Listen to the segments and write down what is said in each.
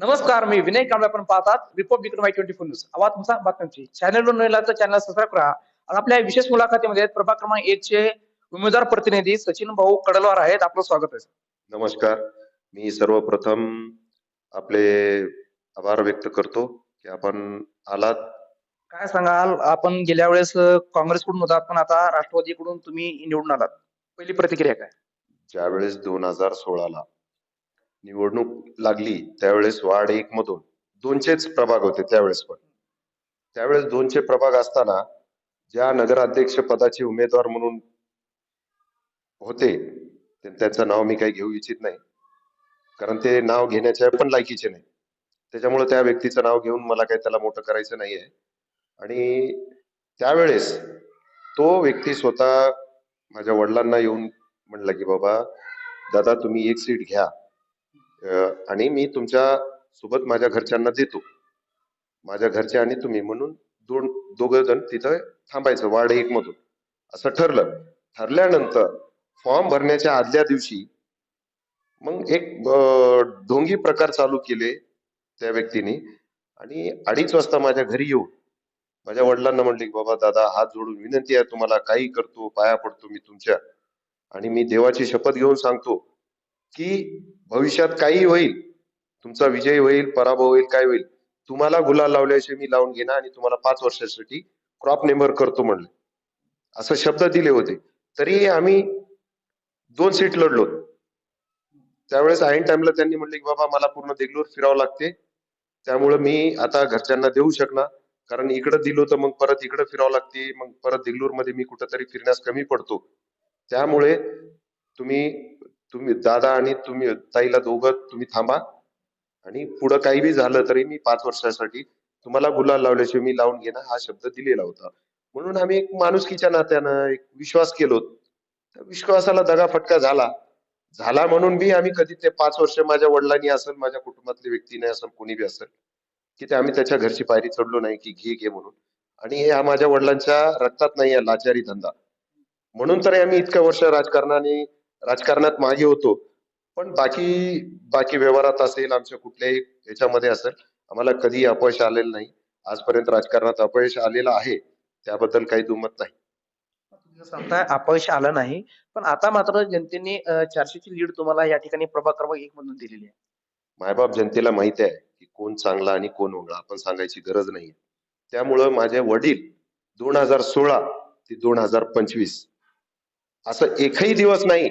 नमस्कार मी विनय कांबळे आपण पाहतात. Republic Y twenty four news. आवाज तुमचा बातम्यांची. चॅनलवर नवीन तर चॅनल सबस्क्राईब करा. आज आपल्या विशेष मुलाखतीमध्ये प्रभाग क्रमांक एक चे उमेदवार प्रतिनिधी सचिन भाऊ कडलवार आहेत. आपलं स्वागत आहे नमस्कार. मी सर्वप्रथम आपले आभार व्यक्त करतो की आपण आलात. काय सांगाल? आपण गेल्या वेळेस काँग्रेसकडून होतात पण आता राष्ट्रवादीकडून तुम्ही निवडून आलात. पहिली प्रतिक्रिया काय? ज्यावेळेस दोन हजार सोळाला निवडणूक लागली त्यावेळेस वार्ड एक मधून दोनशेच प्रभाग होते त्यावेळेस पण. त्यावेळेस दोनशे प्रभाग असताना ज्या नगराध्यक्ष पदाचे उमेदवार म्हणून होते ते- त्यांचं नाव मी काही घेऊ इच्छित नाही. कारण ते नाव घेण्याच्या पण लायकीचे नाही. त्याच्यामुळे त्या व्यक्तीचं नाव घेऊन मला काही त्याला मोठं करायचं नाहीये. आणि त्यावेळेस तो व्यक्ती स्वतः माझ्या वडिलांना येऊन म्हणला की बाबा दादा तुम्ही एक सीट घ्या. आणि मी तुमच्यासोबत माझ्या घरच्यांना देतो. माझ्या घरचे आणि तुम्ही म्हणून दोन दोघ जण तिथं थांबायचं वार्ड एक मधून. असं ठरलं. ठरल्यानंतर फॉर्म भरण्याच्या आदल्या दिवशी मग एक ढोंगी प्रकार चालू केले त्या व्यक्तीने. आणि अडीच वाजता माझ्या घरी येऊन माझ्या वडिलांना म्हणले की बाबा दादा हात जोडून विनंती आहे तुम्हाला काही करतो पाया पडतो मी तुमच्या. आणि मी देवाची शपथ घेऊन सांगतो की भविष्यात काही होईल तुमचा विजय होईल पराभव होईल काय होईल तुम्हाला गुलाल लावल्याशिवाय मी लावून घेणार आणि तुम्हाला पाच वर्षासाठी क्रॉप नेंबर करतो म्हणले. असं शब्द दिले होते. तरी आम्ही दोन सीट लढलो. त्यावेळेस ऐन टाइमला त्यांनी म्हणले की बाबा मला पूर्ण देगलूर फिरावं लागते. त्यामुळे मी आता घरच्यांना देऊ शकणार. कारण इकडं दिलो तर मग परत इकडं फिरावं लागते. मग परत देगलूरमध्ये मी कुठंतरी फिरण्यास कमी पडतो. त्यामुळे तुम्ही तुम्ही दादा आणि तुम्ही ताईला दोघं तुम्ही थांबा. आणि पुढं काही बी झालं तरी मी पाच वर्षासाठी तुम्हाला गुलाल लावल्याशिवाय मी लावून घेणार हा शब्द दिलेला होता. म्हणून आम्ही एक माणुसकीच्या नात्यानं एक विश्वास केलो. त्या विश्वासाला दगा फटका झाला. झाला म्हणून बी आम्ही कधी ते पाच वर्ष माझ्या वडिलांनी असेल माझ्या कुटुंबातले व्यक्तीने असेल कोणी बी असेल की ते आम्ही त्याच्या घरची पायरी चढलो नाही की घे घे म्हणून. आणि हे हा माझ्या वडिलांच्या रक्तात नाही आहे लाचारी धंदा. म्हणून तर आम्ही इतक्या वर्ष राजकारणाने राजकारणात मागे होतो. पण बाकी बाकी व्यवहारात असेल आमच्या कुठल्याही याच्यामध्ये असेल आम्हाला कधी अपयश आलेलं नाही. आजपर्यंत राजकारणात अपयश आलेलं आहे त्याबद्दल काही दुमत नाही. सांगताय अपयश आलं नाही पण आता मात्र जनतेने चारशेची लीड तुम्हाला या ठिकाणी प्रभाग क्रमांक एक मधून दिलेली आहे. मायबाप जनतेला माहिती आहे की कोण चांगला आणि कोण वेगळा आपण सांगायची गरज नाही त्यामुळं माझे वडील दोन हजार सोळा ते दोन हजार पंचवीस असं एकही दिवस नाही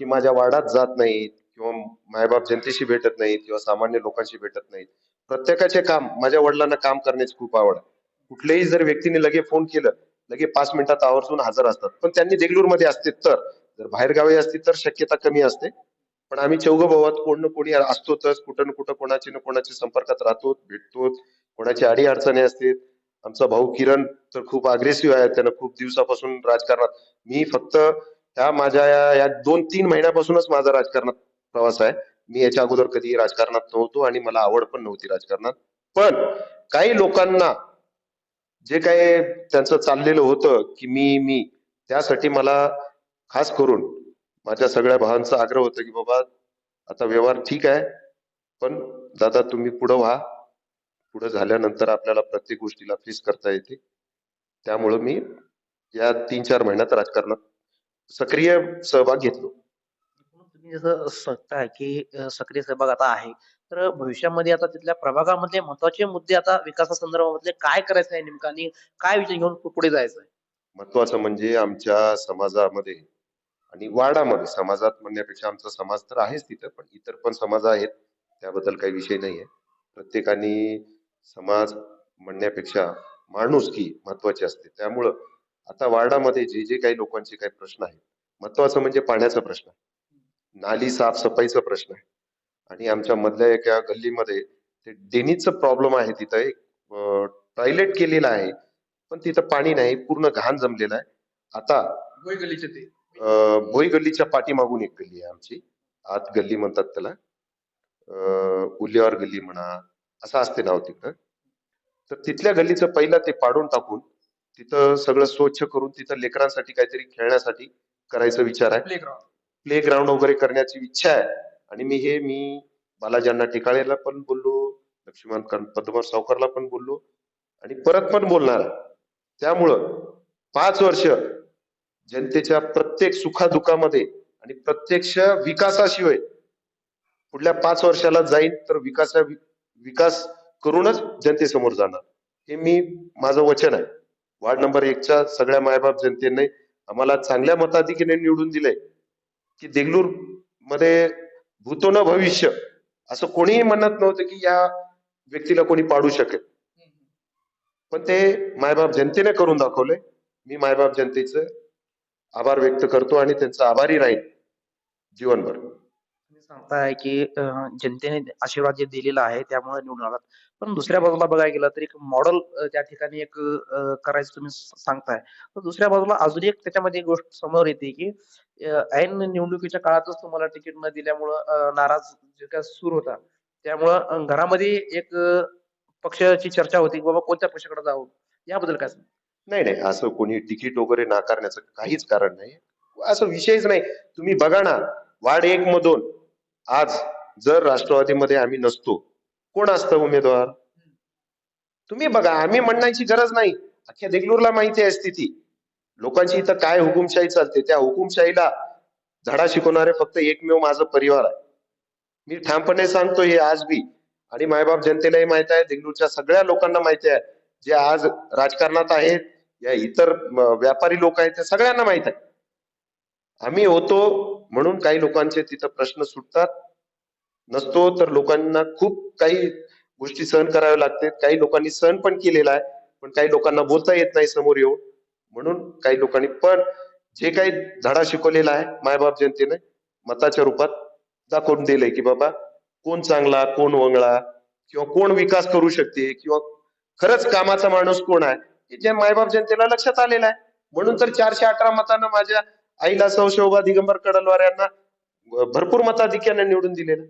की माझ्या वाडात जात नाहीत किंवा मायबाप जनतेशी भेटत नाहीत किंवा सामान्य लोकांशी भेटत नाहीत. प्रत्येकाचे काम माझ्या वडिलांना काम करण्याची खूप आवड आहे. कुठल्याही जर व्यक्तीने लगे फोन केलं लगे पाच मिनिटात आवर्जून हजर असतात. पण त्यांनी देगलूरमध्ये असते तर जर बाहेर गावी असतील तर शक्यता कमी असते. पण आम्ही चौघ भावात कोण ना कोणी असतोच कुठं ना कुठं कोणाची ना कोणाच्या संपर्कात राहतो भेटतो कोणाची अडी अडचणी असते आमचा भाऊ किरण तर खूप अग्रेसिव्ह आहे त्यानं खूप दिवसापासून राजकारणात. मी फक्त ह्या माझ्या या दोन तीन महिन्यापासूनच माझा राजकारणात प्रवास आहे. मी याच्या अगोदर कधी राजकारणात नव्हतो आणि मला आवड पण नव्हती राजकारणात. पण काही लोकांना जे काही त्यांचं चाललेलं होतं की मी मी त्यासाठी मला खास करून माझ्या सगळ्या भावांचा आग्रह होता की बाबा आता व्यवहार ठीक आहे पण दादा तुम्ही पुढं व्हा. पुढं झाल्यानंतर आपल्याला प्रत्येक गोष्टीला फेस करता येते. त्यामुळं मी या तीन चार महिन्यात राजकारणात सक्रिय सहभाग घेतलो. तुम्ही जसं सांगताय की अं, सक्रिय सहभाग आता आहे. तर भविष्यामध्ये आता तिथल्या प्रभागामधले महत्त्वाचे मुद्दे आता विकासासंदर्भामधले काय करायचं आहे नेमकं आणि काय विचार घेऊन पु- पुढे जायचं आहे? महत्वाचं म्हणजे आमच्या समाजामध्ये आणि वाडामध्ये समाजात म्हणण्यापेक्षा आमचा समाज तर आहेच तिथं पण इतर पण समाज आहेत त्याबद्दल काही विषय नाही आहे प्रत्येकाने समाज म्हणण्यापेक्षा माणुसकी महत्वाची असते. त्यामुळं आता वार्डामध्ये जे जे काही लोकांचे काही प्रश्न आहेत महत्वाचं म्हणजे पाण्याचा प्रश्न आहे. नाली साफसफाईचा प्रश्न आहे. आणि आमच्या मधल्या एका गल्लीमध्ये ते डेनीचं प्रॉब्लेम आहे तिथं एक टॉयलेट केलेलं आहे पण तिथं पाणी नाही पूर्ण घाण जमलेलं आहे. आता भोई गल्लीच्या पाठीमागून एक गल्ली आहे आमची. आत गल्ली म्हणतात त्याला. उल्लेवार गल्ली म्हणा असं असते नाव तिथं. तर तिथल्या गल्लीचं पहिलं ते पाडून टाकून तिथं सगळं स्वच्छ करून तिथं लेकरांसाठी काहीतरी खेळण्यासाठी करायचा विचार आहे. प्ले ग्राउंड वगैरे करण्याची इच्छा आहे. आणि मी हे मी बालाजी टिकाळेला पण बोललो लक्ष्मण पद्मनाभ सावकारला पण बोललो आणि परत पण बोलणार. त्यामुळं पाच वर्ष जनतेच्या प्रत्येक सुखादुखामध्ये आणि प्रत्यक्ष विकासाशिवाय पुढल्या पाच वर्षाला जाईन तर विकासा विकास करूनच जनतेसमोर जाणार. हे मी माझं वचन आहे. वार्ड नंबर एकच्या सगळ्या मायबाप जनतेने आम्हाला चांगल्या मताधिक्याने निवडून दिलंय की देगलूरमध्ये भूतो न भविष्य असं कोणीही म्हणत नव्हतं की या व्यक्तीला कोणी पाडू शकेल. पण ते मायबाप जनतेने करून दाखवलंय मी मायबाप जनतेचं आभार व्यक्त करतो आणि त्यांचा आभारी राहील जीवनभर. सांगताय की जनतेने आशीर्वाद जे दिलेला आहे त्यामुळे निवडून आलात. पण दुसऱ्या बाजूला बघायला गेलं तर एक मॉडेल त्या ठिकाणी एक करायचं तुम्ही सांगताय. तर दुसऱ्या बाजूला अजून एक त्याच्यामध्ये गोष्ट समोर येते की ऐन निवडणुकीच्या काळातच तुम्हाला तिकीट न दिल्यामुळं नाराज जे काय सूर होता त्यामुळं घरामध्ये एक पक्षाची चर्चा होती की बाबा कोणत्या पक्षाकडे जावं? याबद्दल काय नाही नाही असं कोणी तिकीट वगैरे नाकारण्याचं काहीच कारण नाही. असं विषयच नाही. तुम्ही बघा ना वार्ड एक मधून आज जर राष्ट्रवादीमध्ये आम्ही नसतो कोण असतं उमेदवार? तुम्ही बघा आम्ही म्हणण्याची गरज नाही. अख्ख्या देगलूरला माहिती आहे स्थिती. लोकांची इथं काय हुकुमशाही चालते त्या हुकुमशाहीला धडा शिकवणारे फक्त एकमेव माझं परिवार आहे. मी ठामपणे सांगतो हे आज बी. आणि मायबाप जनतेलाही माहीत आहे देगलूरच्या सगळ्या लोकांना माहिती आहे. जे आज राजकारणात आहेत या इतर व्यापारी लोक आहेत ते सगळ्यांना माहीत आहे. आम्ही होतो म्हणून काही लोकांचे तिथं प्रश्न सुटतात. नसतो तर लोकांना खूप काही गोष्टी सहन कराव्या लागतात. काही लोकांनी सहन पण केलेला आहे पण काही लोकांना बोलता येत नाही समोर येऊन. म्हणून काही लोकांनी पण जे काही धडा शिकवलेला आहे मायबाप जनतेने मताच्या रूपात दाखवून दिलंय की बाबा कोण चांगला कोण वंगळा किंवा कोण विकास करू शकते किंवा खरंच कामाचा माणूस कोण आहे हे जे मायबाप जनतेला लक्षात आलेलं आहे. म्हणून तर चारशे अठरा मतानं माझ्या आईला सौ शोभा दिगंबर कडलवार यांना भरपूर मताधिक्याने निवडून दिलेलं.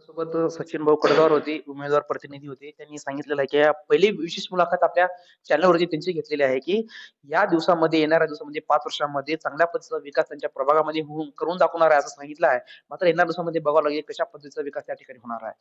सोबत सचिन भाऊ कडगावर होते उमेदवार प्रतिनिधी होते. त्यांनी सांगितलेलं आहे की या पहिली विशेष मुलाखत आपल्या चॅनलवरती त्यांची घेतलेली आहे की या दिवसामध्ये येणाऱ्या दिवसामध्ये पाच वर्षामध्ये चांगल्या पद्धतीचा विकास त्यांच्या प्रभागामध्ये होऊन करून दाखवणार आहे असं सांगितलं आहे. मात्र येणाऱ्या दिवसामध्ये बघावं लागेल कशा पद्धतीचा विकास त्या ठिकाणी होणार आहे.